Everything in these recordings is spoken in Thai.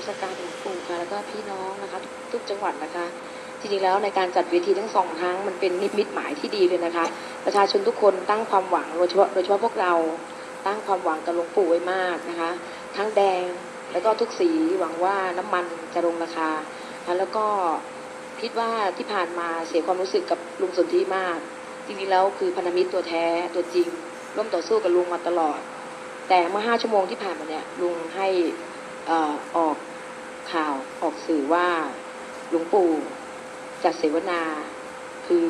มัสการหลวงปู่ค่ะแล้วก็พี่น้องนะคะทุกทุกจังหวัดนะคะจริงๆแล้วในการจัดเวทีทั้งสองครั้งมันเป็นนิมิตหมายที่ดีเลยนะคะ ประชาชนทุกคนตั้งความหวังโดยเฉพาะโดยเฉพาะพวกเราตั้งความหวังกับหลวงปู่ไว้มากนะคะ ทั้งแดงแล้วก็ทุกสีหวังว่าน้ำมันจะลงราคา แล้วก็คิดว่าที่ผ่านมาเสียความรู้สึกกับลุงสนธิมาก จริงๆแล้วคือพันธมิตรตัวแท้ตัวจริง ร่วมต่อสู้กับลุงมาตลอด แต่เมื่อห้าชั่วโมงที่ผ่านมาเนี่ยลุงให้อออก ข่าวออกสื่อว่าหลวงปู่จัดเสวนา คือ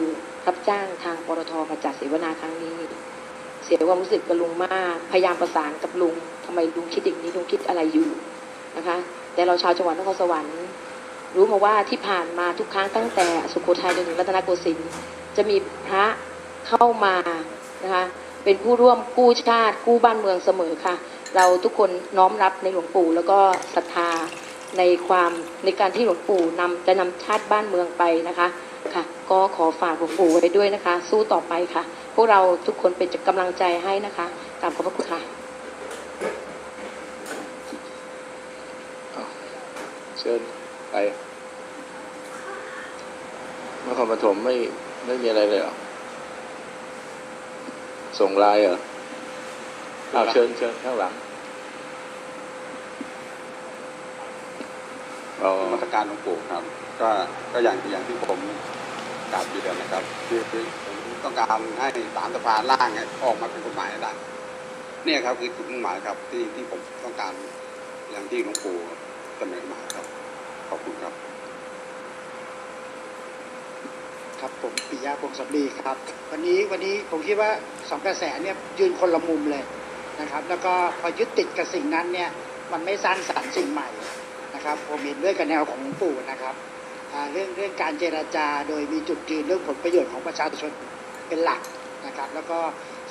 รับจ้างทางปตทมาจัดเสวนาครั้งนี้ เสียความรู้สึกกับลุงมากพยายามประสานกับลุงทำไมลุงคิดอย่างนี้ลุงคิดอะไรอยู่นะคะ แต่เราชาวจังหวัดนครสวรรค์ รู้มาว่าที่ผ่านมาทุกครั้งตั้งแต่สุโขทัยจนถึงรัตนโกสินทร์จะมีพระเข้ามานะคะเป็นผู้ร่วมกู้ชาติกู้บ้านเมืองเสมอค่ะ เราทุกคนน้อมรับในหลวงปู่แล้วก็ศรัทธา ในความในการที่หลวงปู่นำจะนำชาติบ้านเมืองไปนะคะค่ะ ก็ขอฝากหลวงปู่ไว้ด้วยนะคะ สู้ต่อไปค่ะ พวกเราทุกคนเป็นกำลังใจให้นะคะกราบขอบพระคุณค่ะเชิญไปนครปฐมไม่ไม่มีอะไรเลยเหรอ ส่งไลน์เหรออ้าวเชิญเชิญข้างหลัง มาตรการหลวงปู่ครับ ก็ก็อย่างอย่างที่ผมกราบเรียนนะครับคือคือผมต้องการให้สามสภาล่างเนี่ยออกมาเป็นกฎหมายให้ได้เนี่ยครับคือจุดมุ่งหมายครับที่ที่ผมต้องการอย่างที่หลวงปู่เสนอมาครับขอบคุณครับ ครับผมปิยะพงศ์สำลีครับ วันนี้วันนี้ผมคิดว่าสองกระแสเนี่ยยืนคนละมุมเลยนะครับ แล้วก็พอยึดติดกับสิ่งนั้นเนี่ย มันไม่สร้างสรรค์สิ่งใหม่ นะครับผมเห็นด้วยกับแนวของปู่นะครับเรื่องเรื่องการเจราจาโดยมีจุดยืนเรื่องผลประโยชน์ของประชาชนเป็นหลักนะครับ แล้วก็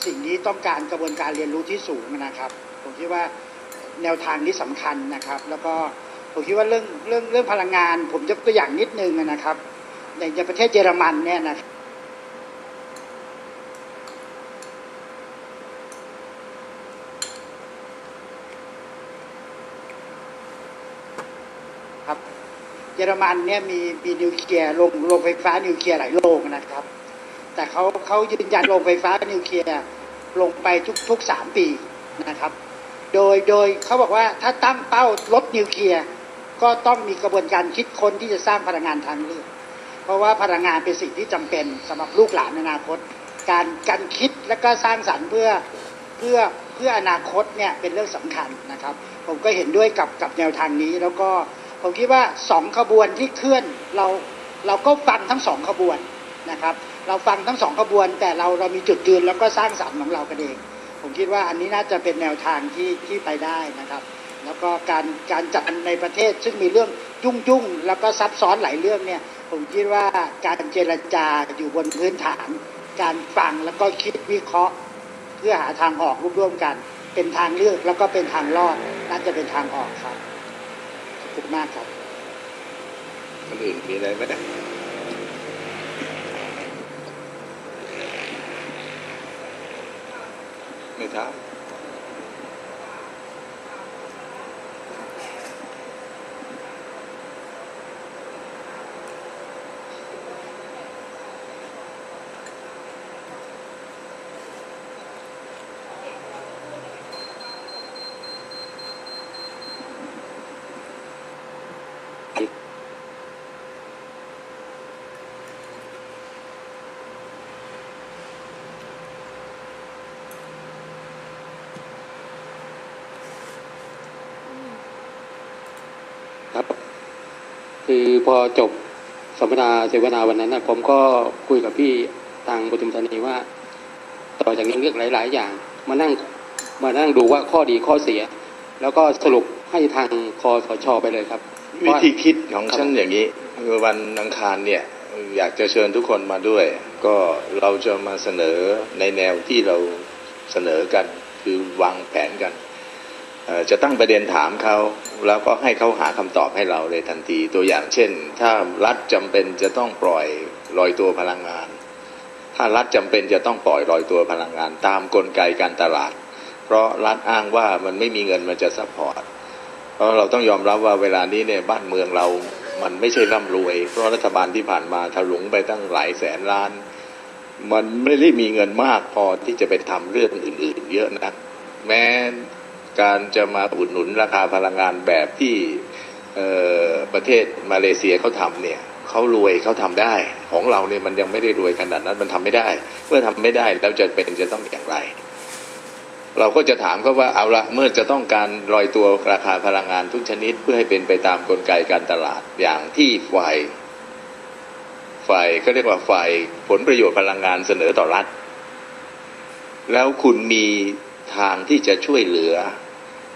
สิ่งนี้ต้องการกระบวนการเรียนรู้ที่สูงนะครับ ผมคิดว่าแนวทางนี้สำคัญนะครับ แล้วก็ผมคิดว่าเรื่องเรื่องเรื่องพลังงาน ผมยกตัวอย่างนิดนึงนะครับ ในประเทศเยอรมันเนี่ยนะครับ รมันเนี่ยมีมีนิวเคลียร์โรงโรงไฟฟ้านิวเคลียร์หลายโรงนะครับ แต่เขาเขายืนยันโรงไฟฟ้านิวเคลียร์ลงไปทุกทุกสามปีนะครับ โดยโดยเขาบอกว่าถ้าตั้งเป้าลดนิวเคลียร์ก็ต้องมีกระบวนการคิดค้นที่จะสร้างพลังงานทางเลือก เพราะว่าพลังงานเป็นสิ่งที่จำเป็นสำหรับลูกหลานในอนาคต การการคิดและก็สร้างสรรค์เพื่อเพื่อเพื่ออนาคตเนี่ยเป็นเรื่องสำคัญนะครับ ผมก็เห็นด้วยกับกับแนวทางนี้แล้วก็ ผมคิดว่าสองขบวนที่เคลื่อนเราเราก็ฟังทั้งสองขบวนนะครับ เราฟังทั้งสองขบวน แต่เราเรามีจุดยืนแล้วก็สร้างสรรค์ของเรากันเอง ผมคิดว่าอันนี้น่าจะเป็นแนวทางที่ที่ไปได้นะครับ แล้วก็การการจัดในประเทศซึ่งมีเรื่องยุ่งยุ่งแล้วก็ซับซ้อนหลายเรื่องเนี่ย ผมคิดว่าการเจรจาอยู่บนพื้นฐาน การฟังแล้วก็คิดวิเคราะห์ เพื่อหาทางออกร่วมกัน เป็นทางเลือกแล้วก็เป็นทางรอดน่าจะเป็นทางออกครับ ขอบคุณมากครับคนอื่นมีอะไรไหมนะไม่ถามครับ คือพอจบสัมมนาเสวนาวันนั้นนะผมก็คุยกับพี่ทางปทุมธานีว่า ต่อจากนี้เลือกหลาย ๆ อย่าง มานั่งมานั่งดูว่าข้อดีข้อเสีย แล้วก็สรุปให้ทางคอสชไปเลยครับ วิธีคิดของฉันอย่างนี้คือวันอังคารเนี่ยอยากจะเชิญทุกคนมาด้วย ก็เราจะมาเสนอในแนวที่เราเสนอกัน คือวางแผนกัน จะตั้งประเด็นถามเขาแล้วก็ให้เขาหาคำตอบให้เราเลยทันที ตัวอย่างเช่น ถ้ารัฐจำเป็นจะต้องปล่อยลอยตัวพลังงาน ถ้ารัฐจำเป็นจะต้องปล่อยลอยตัวพลังงาน ตามกลไกการตลาด เพราะรัฐอ้างว่ามันไม่มีเงินมันจะซัพพอร์ตเพราะเราต้องยอมรับว่าเวลานี้เนี่ยบ้านเมืองเรามันไม่ใช่ร่ำรวย เพราะรัฐบาลที่ผ่านมาถลุงไปตั้งหลายแสนล้าน มันไม่ได้มีเงินมากพอที่จะไปทำเรื่องอื่น ๆ เยอะนะแม้ การจะมาอุดหนุนราคาพลังงานแบบที่ประเทศมาเลเซียเขาทำเนี่ยเขารวยเขาทำได้ ของเราเนี่ยมันยังไม่ได้รวยขนาดนั้นมันทำไม่ได้ เมื่อทำไม่ได้แล้วจะเป็นจะต้องอย่างไร เราก็จะถามเขาว่าเอาละเมื่อจะต้องการลอยตัวราคาพลังงานทุกชนิด เพื่อให้เป็นไปตามกลไกการตลาดอย่างที่ฝ่ายฝ่ายก็เรียกว่าฝ่ายผลประโยชน์พลังงานเสนอต่อรัฐ แล้วคุณมีทางที่จะช่วยเหลือ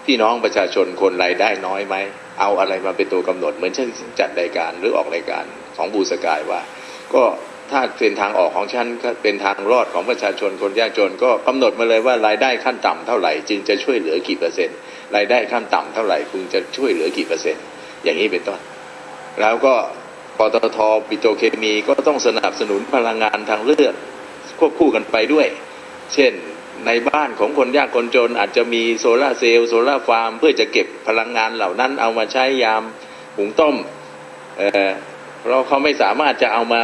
พี่น้องประชาชนคนรายได้น้อยไหม เอาอะไรมาเป็นตัวกำหนด เหมือนเช่นจัดรายการหรือออกรายการของบูสกายว่า ก็ถ้าเป็นทางออกของฉันเป็นทางรอดของประชาชนคนยากจน ก็กำหนดมาเลยว่ารายได้ขั้นต่ำเท่าไหร่จึงจะช่วยเหลือกี่เปอร์เซ็นต์รายได้ขั้นต่ำเท่าไหร่คุณจะช่วยเหลือกี่เปอร์เซ็นต์อย่างนี้เป็นต้น แล้วก็ปตทปิโตรเคมีก็ต้องสนับสนุนพลังงานทางเลือกควบคู่กันไปด้วย เช่น ในบ้านของคนยากคนจนอาจจะมีโซลาเซลล์โซลาฟาร์ม เพื่อจะเก็บพลังงานเหล่านั้นเอามาใช้ยามหุงต้มเเราเขาไม่สามารถจะเอามา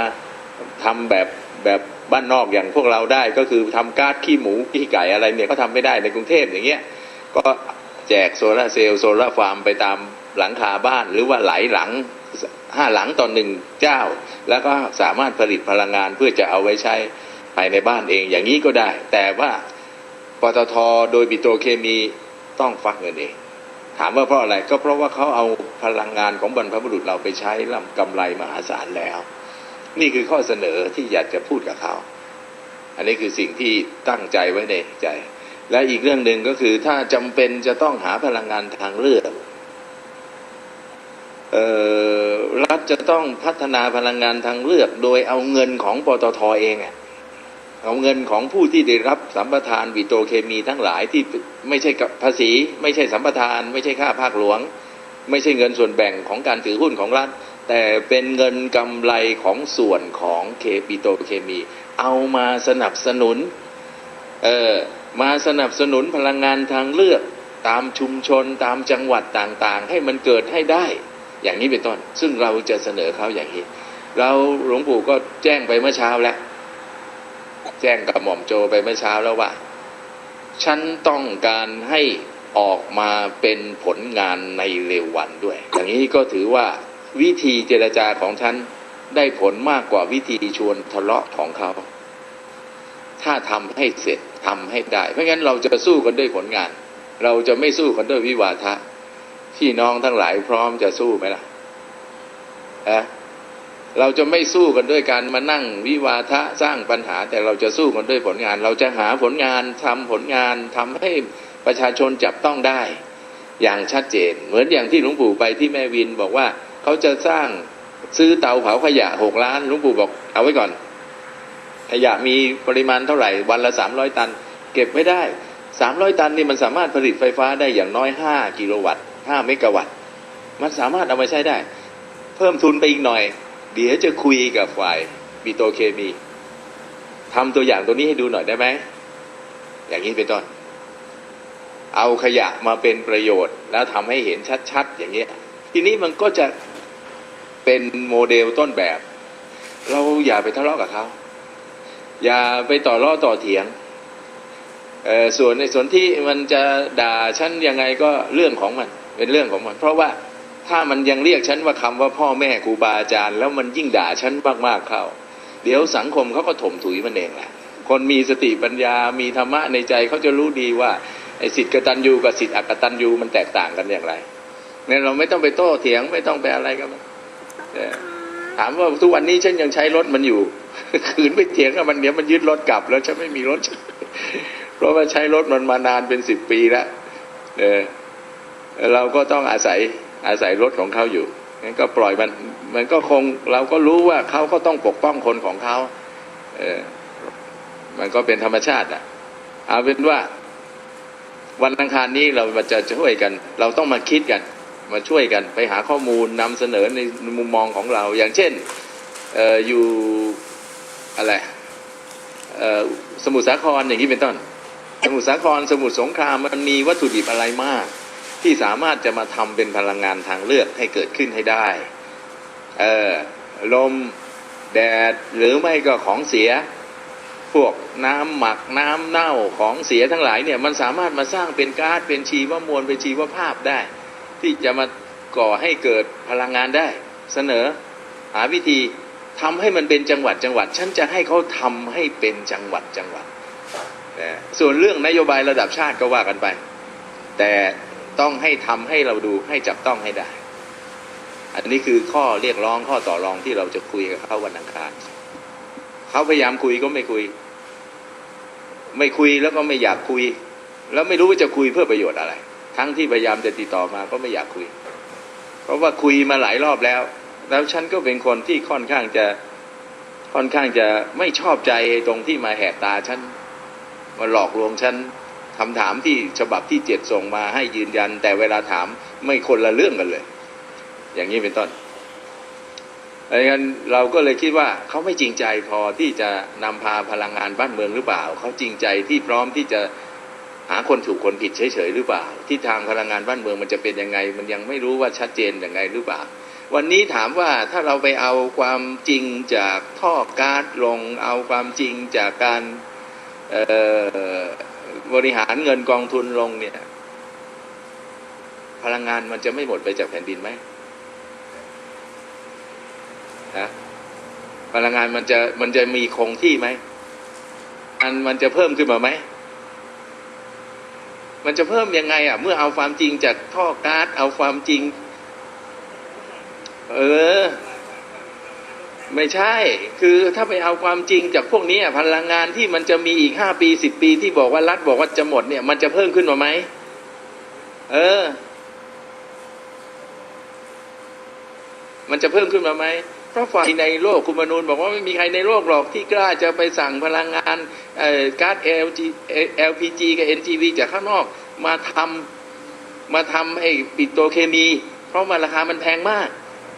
ทำแบบแบบบ้านนอกอย่างพวกเราได้ก็คือทำก๊าซขี้หมูขี้ไก่อะไรเนี่ยเขาทำไม่ได้ในกรุงเทพอย่างเงี้ยก็แจกโซลาเซลล์โซลาฟาร์มไปตามหลังคาบ้านหรือว่าหลายหลังห้าหลังต่อหนึ่งเจ้า แล้วก็สามารถผลิตพลังงานเพื่อจะเอาไว้ใช้ภายในบ้านเองอย่างนี้ก็ได้ แต่ว่า ปตทโดยปิโตรเคมีต้องฟักเงินเอง ถามว่าเพราะอะไรก็เพราะว่าเขาเอาพลังงานของบรรพบุรุษเราไปใช้ลำกำไรมหาศาลแล้ว นี่คือข้อเสนอที่อยากจะพูดกับเขา อันนี้คือสิ่งที่ตั้งใจไว้ในใจ และอีกเรื่องหนึ่งก็คือถ้าจำเป็นจะต้องหาพลังงานทางเลือกออรัฐจะต้องพัฒนาพลังงานทางเลือก โดยเอาเงินของปตทเองอะ เอาเงินของผู้ที่ได้รับสัมปทานวิโตเคมีทั้งหลายที่ไม่ใช่กับภาษี ไม่ใช่สัมปทาน ไม่ใช่ค่าภาคหลวง ไม่ใช่เงินส่วนแบ่งของการถือหุ้นของรัฐ แต่เป็นเงินกำไรของส่วนของเคปิโตเคมี เอามาสนับสนุนเออมาสนับสนุนพลังงานทางเลือกตามชุมชนตามจังหวัดต่างๆ ให้มันเกิดให้ได้ อย่างนี้เป็นต้นซึ่งเราจะเสนอเขาอย่างนี้เราหลวงปู่ก็แจ้งไปเมื่อเช้าแล้ว แจ้งกับหม่อมโจไปเมื่อเช้าแล้วว่า ฉันต้องการให้ออกมาเป็นผลงานในเร็ววันด้วย อย่างนี้ก็ถือว่าวิธีเจรจาของฉันได้ผลมากกว่าวิธีชวนทะเลาะของเขา ถ้าทำให้เสร็จทำให้ได้ เพราะงั้นเราจะสู้กันด้วยผลงาน เราจะไม่สู้กันด้วยวิวาทะพี่น้องทั้งหลายพร้อมจะสู้ไหมล่ะอะ เราจะไม่สู้กันด้วยการมานั่งวิวาทะสร้างปัญหา แต่เราจะสู้กันด้วยผลงาน เราจะหาผลงานทำผลงานทำให้ประชาชนจับต้องได้ อย่างชัดเจน เหมือนอย่างที่หลวงปู่ไปที่แม่วินบอกว่าเขาจะสร้างซื้อเตาเผาขยะหกล้านหลวงปู่บอกเอาไว้ก่อนขยะมีปริมาณเท่าไหร่วันละสามร้อยตัน เก็บไม่ได้สามร้อยตันนี่มันสามารถผลิตไฟฟ้าได้อย่างน้อยห้ากิโลวัตต์ห้าเมกะวัตต์ มันสามารถเอามาใช้ได้ เพิ่มทุนไปอีกหน่อย เดี๋ยวจะคุยกับฝ่ายปิโตเคมีทำตัวอย่างตัวนี้ให้ดูหน่อยได้ไหมอย่างนี้เป็นต้น เอาขยะมาเป็นประโยชน์ แล้วทำให้เห็นชัดๆอย่างเงี้ย ทีนี้มันก็จะเป็นโมเดลต้นแบบ เราอย่าไปทะเลาะกับเขาอย่าไปต่อล้อต่อเถียงส่วนในส่วนที่มันจะด่าฉันยังไงก็เรื่องของมันเป็นเรื่องของมัน เพราะว่า ถ้ามันยังเรียกฉันว่าคำว่าพ่อแม่ครูบาอาจารย์ แล้วมันยิ่งด่าฉันมากๆเข้า เดี๋ยวสังคมเขาก็ถมถุยมันเองแหละคนมีสติปัญญา มีธรรมะในใจเขาจะรู้ดีว่าไอ้สิทธิกตัญญูกับสิทธิอกตัญญูมันแตกต่างกันอย่างไรเนี่ยเราไม่ต้องไปโต้เถียงไม่ต้องไปอะไรกันมันเออถามว่าทุกวันนี้ฉันยังใช้รถมันอยู่ ขืนไปเถียงกับมันเดี๋ยวมันยึดรถกลับ แล้วฉันไม่มีรถ เพราะว่าใช้รถมันมานานเป็นสิบปีแล้วเออเราก็ต้องอาศัย อาศัยรถของเขาอยู่งั้นก็ปล่อยมันมันก็คงเราก็รู้ว่าเขาก็ต้องปกป้องคนของเขาเออมันก็เป็นธรรมชาติอะเอาเป็นว่า วันอังคารนี้เราจะช่วยกัน เราต้องมาคิดกัน มาช่วยกันไปหาข้อมูลนำเสนอในมุมมองของเรา อย่างเช่นเอออยู่อะไรเออสมุทรสาครอย่างนี้เป็นต้น สมุทรสาครสมุทรสงครามมันมีวัตถุดิบอะไรมาก ที่สามารถจะมาทำเป็นพลังงานทางเลือกให้เกิดขึ้นให้ได้เออลมแดดหรือไม่ก็ของเสีย พวกน้ำหมักน้ำเน่าของเสียทั้งหลายเนี่ยมันสามารถมาสร้างเป็นก๊าซเป็นชีวมวลเป็นชีวภาพได้ ที่จะมาก่อให้เกิดพลังงานได้ เสนอหาวิธีทำให้มันเป็นจังหวัดจังหวัด ฉันจะให้เขาทำให้เป็นจังหวัดจังหวัดส่วนเรื่องนโยบายระดับชาติก็ว่ากันไป แต่ ต้องให้ทำให้เราดูให้จับต้องให้ได้ อันนี้คือข้อเรียกร้องข้อต่อรองที่เราจะคุยกับเขาวันอังคารเขาพยายามคุยก็ไม่คุย ไม่คุยแล้วก็ไม่อยากคุย แล้วไม่รู้ว่าจะคุยเพื่อประโยชน์อะไร ทั้งที่พยายามจะติดต่อมาก็ไม่อยากคุย เพราะว่าคุยมาหลายรอบแล้ว แล้วฉันก็เป็นคนที่ค่อนข้างจะค่อนข้างจะไม่ชอบใจตรงที่มาแหกตาฉันมาหลอกลวงฉัน คำถามที่ฉบับที่เจ็ดส่งมาให้ยืนยัน แต่เวลาถามไม่คนละเรื่องกันเลย อย่างนี้เป็นต้นดังนั้นเราก็เลยคิดว่าเขาไม่จริงใจพอที่จะนำพาพลังงานบ้านเมืองหรือเปล่า เขาจริงใจที่พร้อมที่จะหาคนถูกคนผิดเฉยๆหรือเปล่า ที่ทางพลังงานบ้านเมืองมันจะเป็นยังไง มันยังไม่รู้ว่าชัดเจนยังไงหรือเปล่า วันนี้ถามว่าถ้าเราไปเอาความจริงจากท่อก๊าซลงเอาความจริงจากการ บริหารเงินกองทุนลงเนี่ย พลังงานมันจะไม่หมดไปจากแผ่นดินไหมนะพลังงานมันจะมันจะมีคงที่ไหม อันมันจะเพิ่มขึ้นมาไหม มันจะเพิ่มยังไง อะ เมื่อเอาความจริงจากท่อก๊าซเอาความจริง เออ ไม่ใช่ คือถ้าไปเอาความจริงจากพวกนี้พลังงานที่มันจะมีอีกห้าปีสิบปีที่บอกว่ารัฐบอกว่าจะหมดเนี่ย มันจะเพิ่มขึ้นมาไหม เออ มันจะเพิ่มขึ้นมาไหมเพราะฝ่ายในโลกคุณมนูนบอกว่าไม่มีใครในโลกหรอกที่กล้าจะไปสั่งพลังงานเอ่อก๊าซ LG LPG กับ NGV จากข้างนอก มาทำมาทำไอ้ปิโตรเคมี เพราะมันราคามันแพงมาก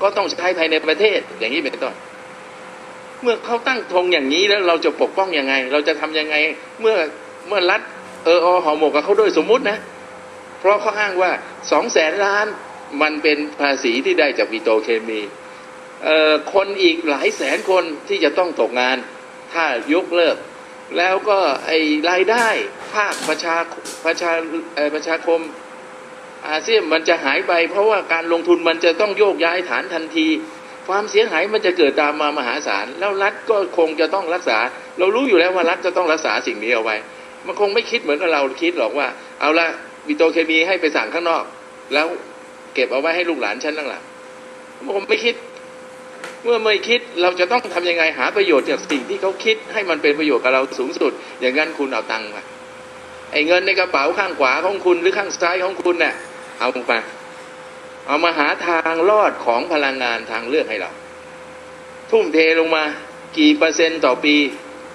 ก็ต้องใช้ภายในประเทศอย่างนี้เป็นต้น เมื่อเขาตั้งธงอย่างนี้แล้วเราจะปกป้องยังไง เราจะทำยังไง เมื่อเมื่อรัฐเอออห่อหมกกับเขาด้วยสมมุตินะ เพราะเขาอ้างว่าสองแสนล้านมันเป็นภาษีที่ได้จากปิโตเคมีเอ่อคนอีกหลายแสนคนที่จะต้องตกงาน ถ้ายกเลิก แล้วก็ไอ้รายได้ภาคประชาประชาประชาคมอาเซียนมันจะหายไป เพราะว่าการลงทุนมันจะต้องโยกย้ายฐานทันที ความเสียหายมันจะเกิดตามมามหาศาลแล้วรัฐก็คงจะต้องรักษา เรารู้อยู่แล้วว่ารัฐจะต้องรักษาสิ่งนี้เอาไว้ มันคงไม่คิดเหมือนกับเราคิดหรอกว่า เอาละบิโตเคมีให้ไปสั่งข้างนอก แล้วเก็บเอาไว้ให้ลูกหลานฉันนั่งหลังมันคงไม่คิด เมื่อไม่คิดเราจะต้องทำยังไงหาประโยชน์จากสิ่งที่เขาคิดให้มันเป็นประโยชน์กับเราสูงสุด อย่างนั้นคุณเอาตังค์มาไอ้เงินในกระเป๋าข้างขวาของคุณหรือข้างซ้ายของคุณเนี่ยเอามา เอามาหาทางรอดของพลังงานทางเลือกให้เรา ทุ่มเทลงมากี่เปอร์เซ็นต์ต่อปี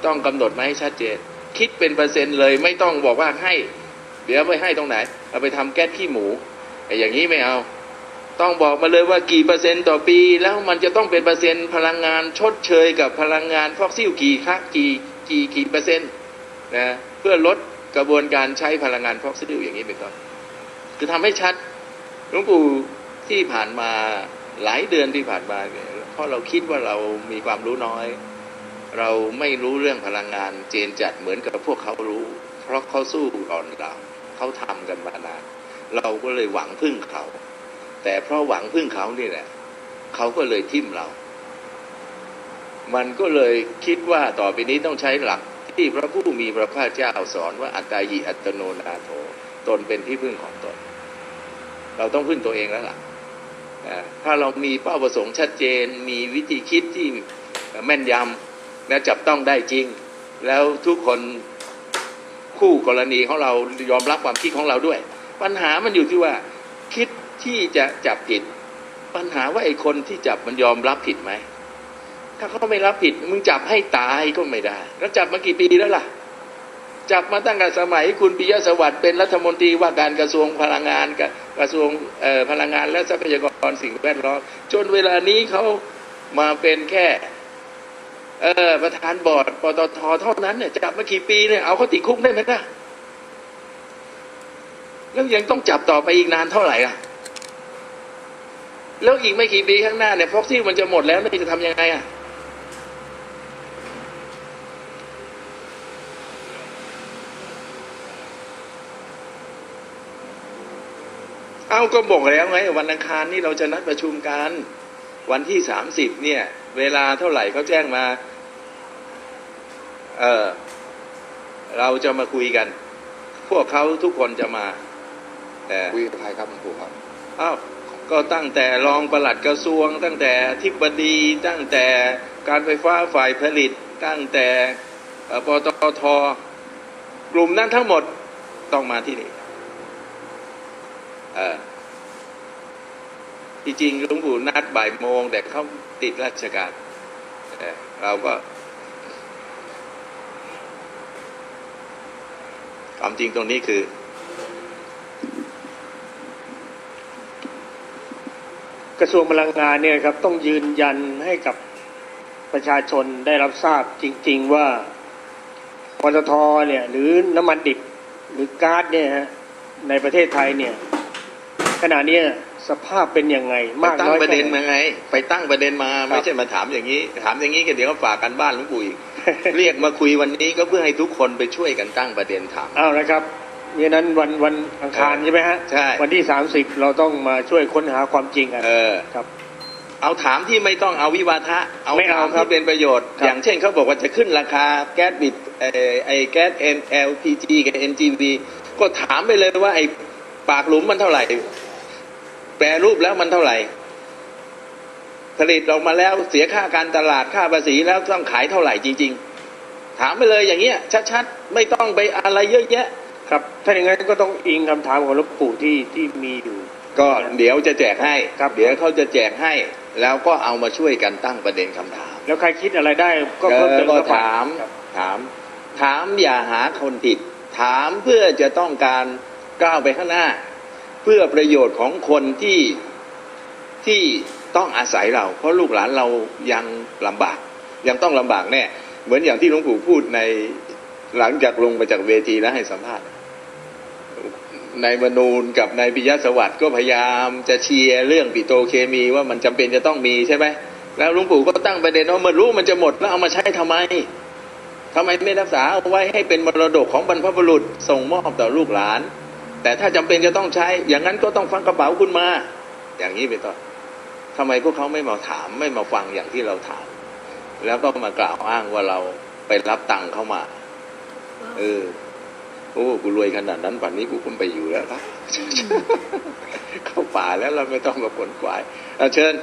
ต้องกำหนดมาให้ชัดเจน คิดเป็นเปอร์เซ็นต์เลยไม่ต้องบอกว่าให้ เดี๋ยวไปให้ตรงไหน เอาไปทำแก๊สขี้หมูไอ้อย่างนี้ไม่เอา ต้องบอกมาเลยว่ากี่เปอร์เซ็นต์ต่อปี แล้วมันจะต้องเป็นเปอร์เซ็นต์พลังงานชดเชยกับพลังงานฟอกซิลกี่คะกี่กี่กี่เปอร์เซ็นต์นะเพื่อลดกระบวนการใช้พลังงานฟอกซิลอย่างนี้เป็นต้นคือทำให้ชัดหลวงปู่ ที่ผ่านมาหลายเดือนที่ผ่านมาเพราะเราคิดว่าเรามีความรู้น้อย เราไม่รู้เรื่องพลังงานเจนจัดเหมือนกับพวกเขารู้ เพราะเขาสู้ก่อนเราเขาทำกันมานานเราก็เลยหวังพึ่งเขา แต่เพราะหวังพึ่งเขานี่แหละเขาก็เลยทิ่มเรา มันก็เลยคิดว่าต่อไปนี้ต้องใช้หลักที่พระผู้มีพระภาคเจ้าสอนว่าอัตตาหิอัตโนนาโถตนเป็นที่พึ่งของตน เราต้องพึ่งตัวเองแล้วล่ะอ่า ถ้าเรามีเป้าประสงค์ชัดเจน มีวิธีคิดที่แม่นยำและจับต้องได้จริง แล้วทุกคนคู่กรณีของเรายอมรับความคิดของเราด้วย ปัญหามันอยู่ที่ว่าคิดที่จะจับผิด ปัญหาว่าไอ้คนที่จับมันยอมรับผิดไหมถ้าเขาไม่รับผิดมึงจับให้ตายก็ไม่ได้ แล้วจับมากี่ปีแล้วล่ะ จับมาตั้งแต่สมัยคุณปิยะสวัสดิ์เป็นรัฐมนตรีว่าการกระทรวงพลังงานกกระทรวงพลังงานและทรัพยากรสิ่งแวดล้อมจนเวลานี้เขามาเป็นแค่เอประธานบอร์ดปตทเท่านั้นเนี่ยจับมากี่ปีเนี่ยเอาเขาติดคุกได้ไหมล่ะแล้วยังต้องจับต่อไปอีกนานเท่าไหร่อะแล้วอีกไม่กี่ปีข้างหน้าเนี่ยฟ็อกซี่มันจะหมดแล้วนี่จะทำยังไงอะ เอาก็บอกแล้วไงวันอังคารนี่เราจะนัดประชุมกัน วันที่สามสิบเนี่ย เวลาเท่าไหร่เขาแจ้งมา เออเราจะมาคุยกัน พวกเขาทุกคนจะมา แต่คุยกับใครครับหลวงปู่ครับอ้าวก็ตั้งแต่รองปลัดกระทรวง ตั้งแต่ทิบดี ตั้งแต่การไฟฟ้าฝ่ายผลิต ตั้งแต่เอ่อปตทกลุ่มนั้นทั้งหมดต้องมาที่นี่เออ ที่จริงหลุงปู่นัดบ่ายโมง แต่เขาติดราชการเเราก็ความจริงตรงนี้คือ กระทรวงพลังงานเนี่ยครับ ต้องยืนยันให้กับประชาชนได้รับทราบจริง ๆว่าปตทเนี่ย หรือน้ำมันดิบหรือก๊าซเนี่ยฮะในประเทศไทยเนี่ย ขณะเนี้ยสภาพเป็นยังไงไปมากตั้งน้อยประเด็นแค่ไหมาไง ไปตั้งประเด็นมาครับไม่ใช่มาถามอย่างนี้ ถามอย่างนี้ก็เดี๋ยวก็ฝากกันบ้านหลุงปู่อีกเรียกมาคุยวันนี้ก็เพื่อให้ทุกคนไปช่วยกันตั้งประเด็นถามเอาละครับดังนั้นวันวันอังคารเออใช่ไหมฮะใช่วันที่สามสิบเราต้องมาช่วยค้นหาความจริงกันเออครับ เอาถามที่ไม่ต้องเอาวิวาทะ เอาไม่เอาถามครับที่เป็นประโยชน์ครับอย่างเช่นเขาบอกว่าจะขึ้นราคาแก๊สบิดไอ้ไอ้แก๊ส LPG กับ NGV ก็ถามไปเลยว่าไอ้ปากหลุมมันเท่าไหร่ แปรรูปแล้วมันเท่าไหร่ ผลิตออกมาแล้วเสียค่าการตลาดค่าภาษีแล้วต้องขายเท่าไหร่จริง ๆ ถามไปเลยอย่างเงี้ย ชัดๆ ไม่ต้องไปอะไรเยอะแยะ ครับ ถ้าอย่างนั้นก็ต้องอิงคำถามของหลวงปู่ที่ที่มีอยู่ ก็เดี๋ยวจะแจกให้ครับ เดี๋ยวเขาจะแจกให้ แล้วก็เอามาช่วยกันตั้งประเด็นคำถาม แล้วใครคิดอะไรได้ก็เอเพิ่มอเติมก็เข้าไปถามครับถาม ถามอย่าหาคนผิด ถามเพื่อจะต้องการก้าวไปข้างหน้าเพื่อประโยชน์ของคนที่ที่ต้องอาศัยเรา เพราะลูกหลานเรายังลำบาก ยังต้องลำบากแน่เหมือนอย่างที่หลวงปู่พูดในหลังจากลงมาจากเวทีแล้วให้สัมภาษณ์นายมนูนกับนายปิยะสวัสดิ์ก็พยายามจะเชียร์เรื่องปิโตเคมีว่ามันจำเป็นจะต้องมีใช่ไหมแล้วหลวงปู่ก็ตั้งประเด็นว่าเมื่อรู้มันจะหมดแล้วเอามาใช้ทำไมทำไมไม่รักษาเอาไว้ให้เป็นมรดกของบรรพบุรุษส่งมอบต่อลูกหลาน แต่ถ้าจำเป็นจะต้องใช้ อย่างนั้นก็ต้องฟังกระเป๋าคุณมา อย่างนี้เป็นต้นทำไมพวกเขาไม่มาถามไม่มาฟังอย่างที่เราถาม แล้วก็มากล่าวอ้างว่าเราไปรับตังค์เข้ามา เออโอ้กูรวยขนาดนั้นป่านนี้กูคงไปอยู่แล้วครับเข้าป่าแล้วเราไม่ต้องมาขนควายเอาเชิญ